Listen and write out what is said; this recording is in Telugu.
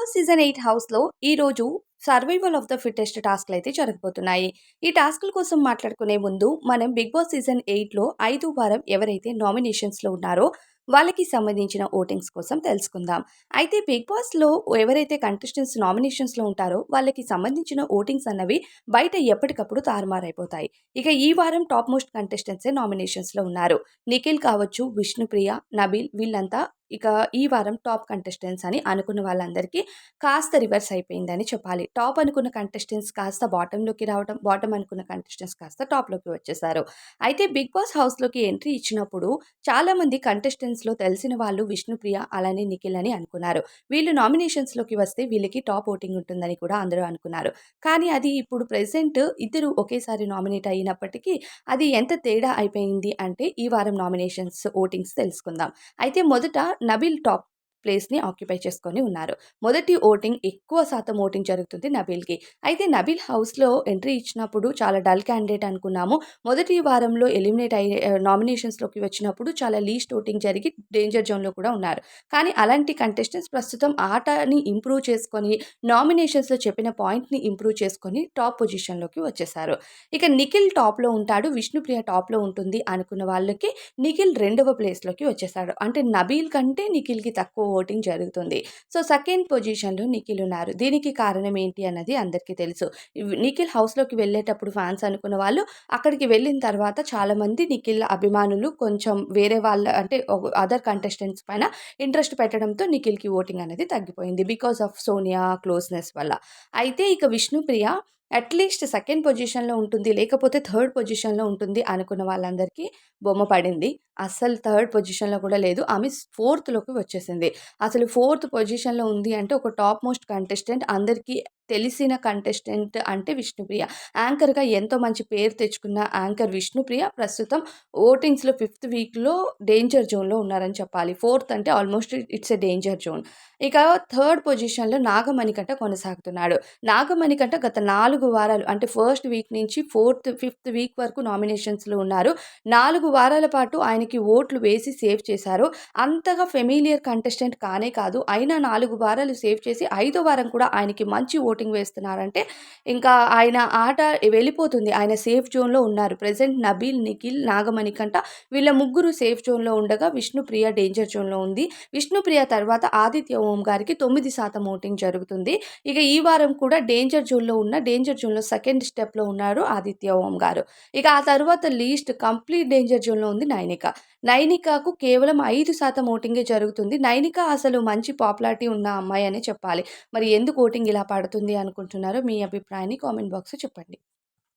బాస్ సీజన్ ఎయిట్ హౌస్లో ఈరోజు సర్వైవల్ ఆఫ్ ద ఫిట్టెస్ట్ టాస్క్లు అయితే జరగబోతున్నాయి. ఈ టాస్క్ల కోసం మాట్లాడుకునే ముందు మనం బిగ్ బాస్ సీజన్ ఎయిట్లో ఐదు వారం ఎవరైతే నామినేషన్స్లో ఉన్నారో వాళ్ళకి సంబంధించిన ఓటింగ్స్ కోసం తెలుసుకుందాం. అయితే బిగ్ బాస్లో ఎవరైతే కంటెస్టెంట్స్ నామినేషన్స్లో ఉంటారో వాళ్ళకి సంబంధించిన ఓటింగ్స్ అన్నవి బయట ఎప్పటికప్పుడు తారుమారైపోతాయి. ఇక ఈ వారం టాప్ మోస్ట్ కంటెస్టెంట్సే నామినేషన్స్లో ఉన్నారు. నిఖిల్ కావచ్చు విష్ణుప్రియ నబీల్ వీళ్ళంతా ఇక ఈ వారం టాప్ కంటెస్టెంట్స్ అని అనుకున్న వాళ్ళందరికీ కాస్త రివర్స్ అయిపోయిందని చెప్పాలి. టాప్ అనుకున్న కంటెస్టెంట్స్ కాస్త బాటంలోకి రావడం బాటమ్ అనుకున్న కంటెస్టెంట్స్ కాస్త టాప్లోకి వచ్చేసారు. అయితే బిగ్ బాస్ హౌస్లోకి ఎంట్రీ ఇచ్చినప్పుడు చాలామంది కంటెస్టెంట్స్లో తెలిసిన వాళ్ళు విష్ణుప్రియ అలానే నిఖిల్ అని అనుకున్నారు. వీళ్ళు నామినేషన్స్లోకి వస్తే వీళ్ళకి టాప్ ఓటింగ్ ఉంటుందని కూడా అందరూ అనుకున్నారు. కానీ అది ఇప్పుడు ప్రెసెంట్ ఇద్దరు ఒకేసారి నామినేట్ అయినప్పటికీ అది ఎంత తేడా అయిపోయింది అంటే ఈ వారం నామినేషన్స్ ఓటింగ్స్ తెలుసుకుందాం. అయితే మొదట నబిల్ టాప్ ప్లేస్ని ఆక్యుపై చేసుకొని ఉన్నారు. మొదటి ఓటింగ్ ఎక్కువ శాతం ఓటింగ్ జరుగుతుంది నబీల్కి. అయితే నబీల్ హౌస్లో ఎంట్రీ ఇచ్చినప్పుడు చాలా డల్ క్యాండిడేట్ అనుకున్నాము. మొదటి వారంలో ఎలిమినేట్ అయ్యే నామినేషన్స్లోకి వచ్చినప్పుడు చాలా లీస్ట్ ఓటింగ్ జరిగి డేంజర్ జోన్లో కూడా ఉన్నారు. కానీ అలాంటి కంటెస్టెంట్స్ ప్రస్తుతం ఆటని ఇంప్రూవ్ చేసుకొని నామినేషన్స్లో చెప్పిన పాయింట్ని ఇంప్రూవ్ చేసుకొని టాప్ పొజిషన్లోకి వచ్చేసారు. ఇక నిఖిల్ టాప్లో ఉంటాడు విష్ణుప్రియ టాప్లో ఉంటుంది అనుకున్న వాళ్ళకి నిఖిల్ రెండవ ప్లేస్లోకి వచ్చేసాడు. అంటే నబీల్ కంటే నిఖిల్కి తక్కువ ఓటింగ్ జరుగుతుంది. సో సెకండ్ పొజిషన్లో నిఖిల్ ఉన్నారు. దీనికి కారణం ఏంటి అన్నది అందరికీ తెలుసు. నిఖిల్ హౌస్లోకి వెళ్ళేటప్పుడు ఫ్యాన్స్ అనుకున్న వాళ్ళు అక్కడికి వెళ్ళిన తర్వాత చాలామంది నిఖిల్ అభిమానులు కొంచెం వేరే వాళ్ళ అంటే అదర్ కంటెస్టెంట్స్ పైన ఇంట్రెస్ట్ పెట్టడంతో నిఖిల్కి ఓటింగ్ అనేది తగ్గిపోయింది. బికాస్ ఆఫ్ సోనియా క్లోజ్నెస్ వల్ల. అయితే ఇక విష్ణుప్రియ అట్లీస్ట్ సెకండ్ పొజిషన్లో ఉంటుంది లేకపోతే థర్డ్ పొజిషన్లో ఉంటుంది అనుకున్న వాళ్ళందరికీ బొమ్మ పడింది. అస్సలు థర్డ్ పొజిషన్లో కూడా లేదు. ఆమె ఫోర్త్లోకి వచ్చేసింది. అసలు ఫోర్త్ పొజిషన్లో ఉంది అంటే ఒక టాప్ మోస్ట్ కంటెస్టెంట్ అందరికీ తెలిసిన కంటెస్టెంట్ అంటే విష్ణుప్రియ. యాంకర్గా ఎంతో మంచి పేరు తెచ్చుకున్న యాంకర్ విష్ణుప్రియ ప్రస్తుతం ఓటింగ్స్లో ఫిఫ్త్ వీక్లో డేంజర్ జోన్లో ఉన్నారని చెప్పాలి. ఫోర్త్ అంటే almost it's a danger zone ఇక థర్డ్ పొజిషన్లో నాగమణికంట కొనసాగుతున్నాడు. నాగమణికంట గత నాలుగు వారాలు అంటే ఫస్ట్ వీక్ నుంచి ఫోర్త్ ఫిఫ్త్ వీక్ వరకు నామినేషన్స్లో ఉన్నారు. నాలుగు వారాల పాటు ఆయనకి ఓట్లు వేసి సేవ్ చేశారు. అంతగా ఫెమిలియర్ కంటెస్టెంట్ కానే కాదు అయినా నాలుగు వారాలు సేవ్ చేసి ఐదో వారం కూడా ఆయనకి మంచి షూటింగ్ వేస్తున్నారంటే ఇంకా ఆయన ఆట వెళ్ళిపోతుంది. ఆయన సేఫ్ జోన్లో ఉన్నారు. ప్రజెంట్ నబీల్ నిఖిల్ నాగమణి కంట వీళ్ళ ముగ్గురు సేఫ్ జోన్లో ఉండగా విష్ణుప్రియ డేంజర్ జోన్లో ఉంది. విష్ణుప్రియ తర్వాత ఆదిత్య ఓం గారికి తొమ్మిది శాతం ఓటింగ్ జరుగుతుంది. ఇక ఈ వారం కూడా డేంజర్ జోన్లో ఉన్న డేంజర్ జోన్లో సెకండ్ స్టెప్లో ఉన్నారు ఆదిత్య ఓం గారు. ఇక ఆ తర్వాత లీస్ట్ కంప్లీట్ డేంజర్ జోన్లో ఉంది నైనిక. నైనికకు కేవలం ఐదు శాతం ఓటింగే జరుగుతుంది. నైనిక అసలు మంచి పాపులారిటీ ఉన్న అమ్మాయి అనే చెప్పాలి. మరి ఎందుకు ఓటింగ్ ఇలా పడుతుంది? అనుకుంటున్నారో మీ అభిప్రాయాన్ని కామెంట్ బాక్స్ చెప్పండి.